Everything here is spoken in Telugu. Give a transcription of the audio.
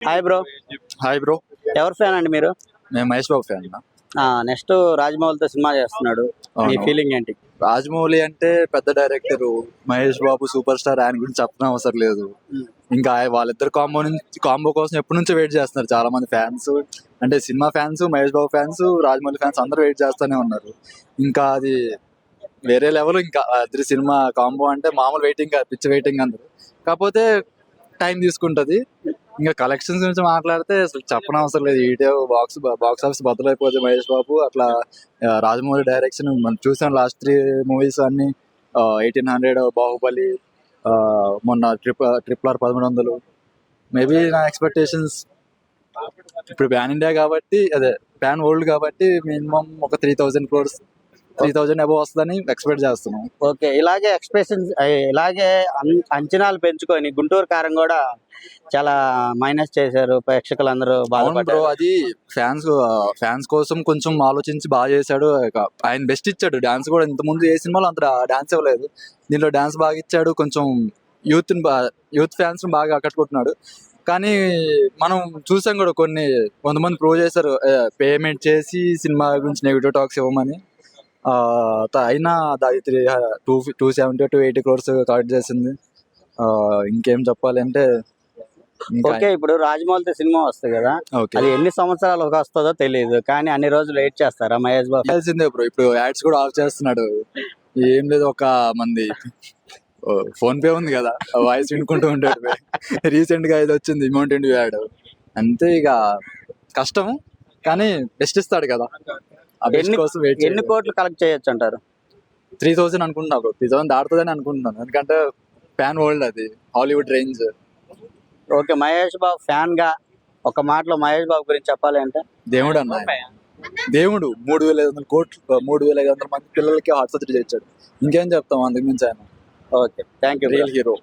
హాయ్ బ్రో హాయ్ బ్రో ఎవరు ఫ్యాన్ అండి మీరు? నేను మహేష్ బాబు ఫ్యాన్ నెక్స్ట్ రాజమౌళితో సినిమా చేస్తున్నాడు. మీ. ఫీలింగ్ ఏంటి? రాజమౌళి అంటే పెద్ద director Mahesh Babu super star ఆయన గురించి చెప్పడం అవసరం లేదు. ఇంకా వాళ్ళిద్దరు కాంబో నుంచి కాంబో కోసం ఎప్పటి నుంచో వెయిట్ చేస్తున్నారు చాలా మంది ఫ్యాన్స్ అంటే cinema fans Mahesh Babu fans Rajamouli fans అందరూ వెయిట్ చేస్తూనే ఉన్నారు. ఇంకా అది వేరే లెవెల్ ఇంకా ఇద్దరి సినిమా కాంబో అంటే మామూలు వెయిటింగ్ పిచ్చి వెయిటింగ్ అందరు. కాకపోతే టైం తీసుకుంటది. ఇంకా కలెక్షన్స్ గురించి మాట్లాడితే అసలు చెప్పనవసరం లేదు. ఈటే బాక్స్ బాక్స్ ఆఫీస్ బద్దలైపోతే మహేష్ బాబు అట్లా రాజమౌళి డైరెక్షన్ మనం చూసాం లాస్ట్ త్రీ మూవీస్ అన్ని. ఎయిటీన్ హండ్రెడ్ బాహుబలి మొన్న ట్రిప్ ట్రిపుల్ ఆర్ పదమూడు వందలు. మేబీ నా ఎక్స్పెక్టేషన్స్ ఇప్పుడు ప్యాన్ ఇండియా కాబట్టి అదే ప్యాన్ వరల్డ్ కాబట్టి మినిమం ఒక three thousand crores three thousand above వస్తుందని ఎక్స్పెక్ట్ చేస్తున్నాం. ఓకే ఇలాగే ఎక్స్ప్రెషన్స్ ఇలాగే అంచనాలు పెంచుకొని గుంటూరు కారం కూడా చాలా మైనస్ చేశారు ప్రేక్షకులందరూ అవును బ్రో బాధపడ్డారు. అది ఫ్యాన్స్ ఫ్యాన్స్ కోసం కొంచెం ఆలోచించి బాగా చేశాడు. ఆయన బెస్ట్ ఇచ్చాడు. డాన్స్ కూడా ఇంత ముందు ఏ సినిమాలో అంత డాన్స్ ఇవ్వలేదు. దీంట్లో డాన్స్ బాగా ఇచ్చాడు. కొంచెం యూత్ యూత్ ఫ్యాన్స్ బాగా ఆకట్టుకుంటున్నాడు. కానీ మనం చూసాం కూడా కొన్ని కొంతమంది ప్రూవ్ చేశారు. పేమెంట్ చేసి సినిమా గురించి నెగిటివ్ టాక్స్ ఇవ్వమని. అయినా అది three two two seventy two eighty crores collect చేసింది. ఇంకేం చెప్పాలంటే ఓకే ఇప్పుడు రాజమౌళితో సినిమా వస్తుంది కదా. అది ఎన్ని సంవత్సరాలకు వస్తుందో తెలియదు కానీ అన్ని రోజులు వెయిట్ చేస్తారా మహేష్ బాబు? తెలిసిందే బ్రో? ఇప్పుడు యాడ్స్ కూడా ఆఫ్ చేస్తున్నాడు. ఏం లేదు ఒక మంది ఫోన్ పే ఉంది కదా వాయిస్ వినుకుంటూ ఉంటాడు. రీసెంట్గా ఇది వచ్చింది మౌంటైన్ డ్యూ యాడ్? అంతే ఇక కష్టం కానీ బెస్ట్ ఇస్తాడు కదా. ఎన్ని- కోసం వెయిట్ ఎన్ని కోట్లు కలెక్ట్ చేయొచ్చు అంటారు త్రీ థౌసండ్ అనుకుంటున్నా బ్రో త్రీ థౌసండ్ దాటుతుందని అనుకుంటున్నాను. ఎందుకంటే ప్యాన్ వరల్డ్ అది. Hollywood range okay Mahesh Babu ఫ్యాన్గా ఒక మాటలో మహేష్ బాబు గురించి చెప్పాలి అంటే? దేవుడు అన్న. దేవుడు మూడు వేల ఐదు వందల కోట్లు మూడు వేల ఐదు వందల మంది పిల్లలకి హార్ట్ సర్జరీ చేయించాడు ఇంకేం చెప్తాం అందుకు మించి ఆయన? Okay thank you real hero